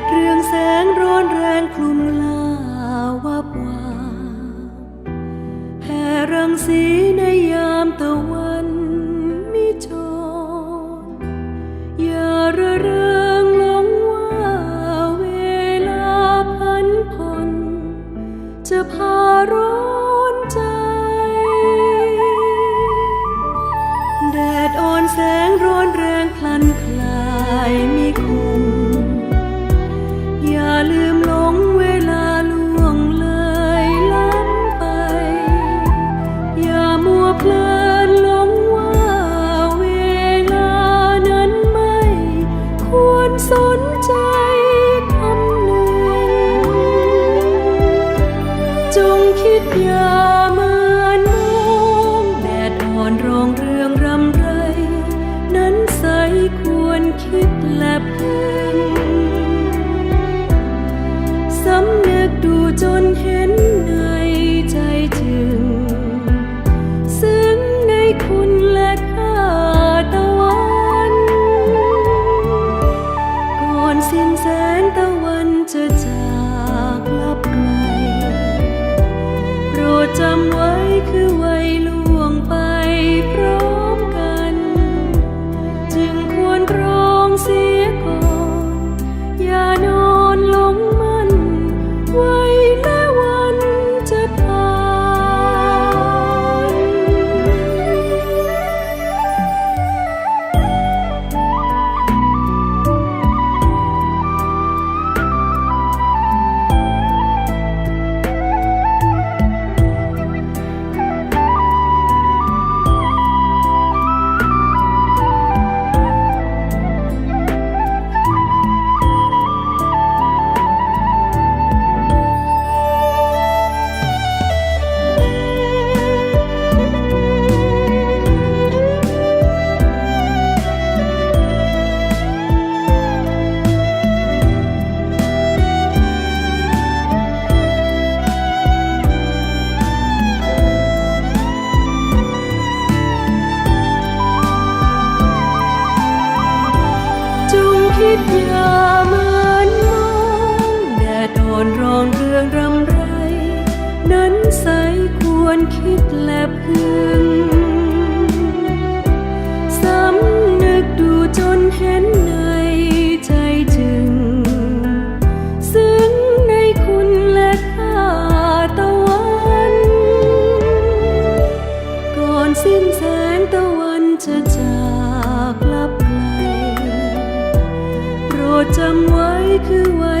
ดเรืองแสงร้อนแรงคลุมลาวับวาแผ่รังสีในยามตะวันมิจรอย่าระเริงหลงว่าเวลาพันพนจะพาร้อนใจ แดดอ่อนแสงร้อนแรงพลันคลายมีคู I'm lo วิทามืมองแดดอนรองเรืองรำไร นั้นใสควรคิดและพึง จำไว้คือว่า